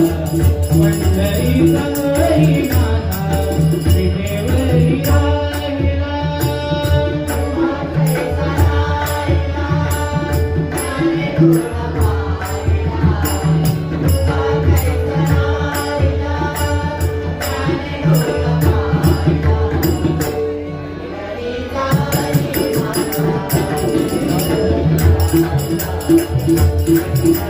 इस प्कराइश कुछाटा उतना तरि नबाः आउ जबेर इयाईया �ोब खईक प्रफ्का सककान आउ 2 प्रफ्क 쉬्टा नहीं होदा 9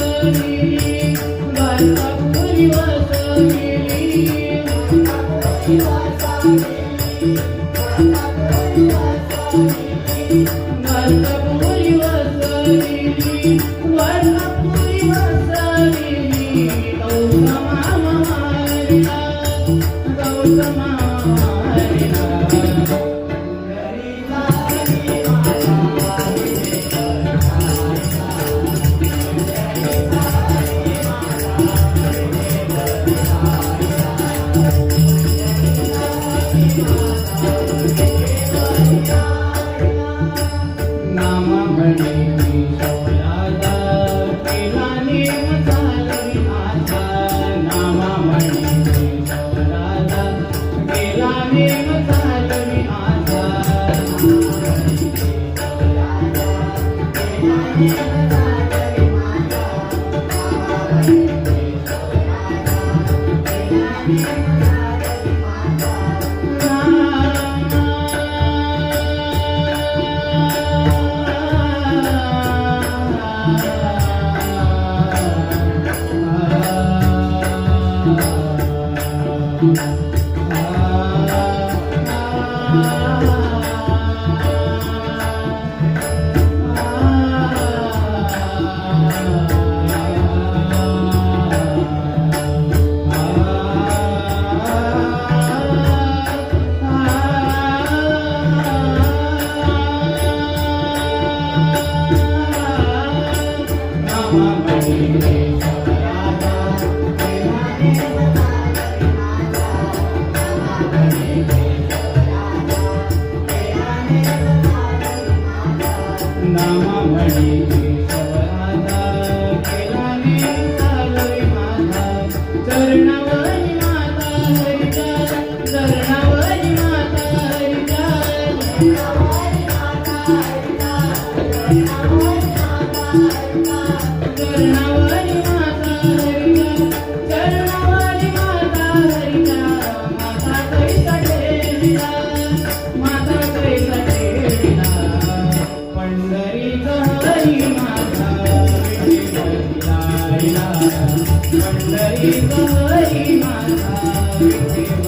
Thank you.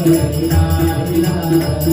पंढरी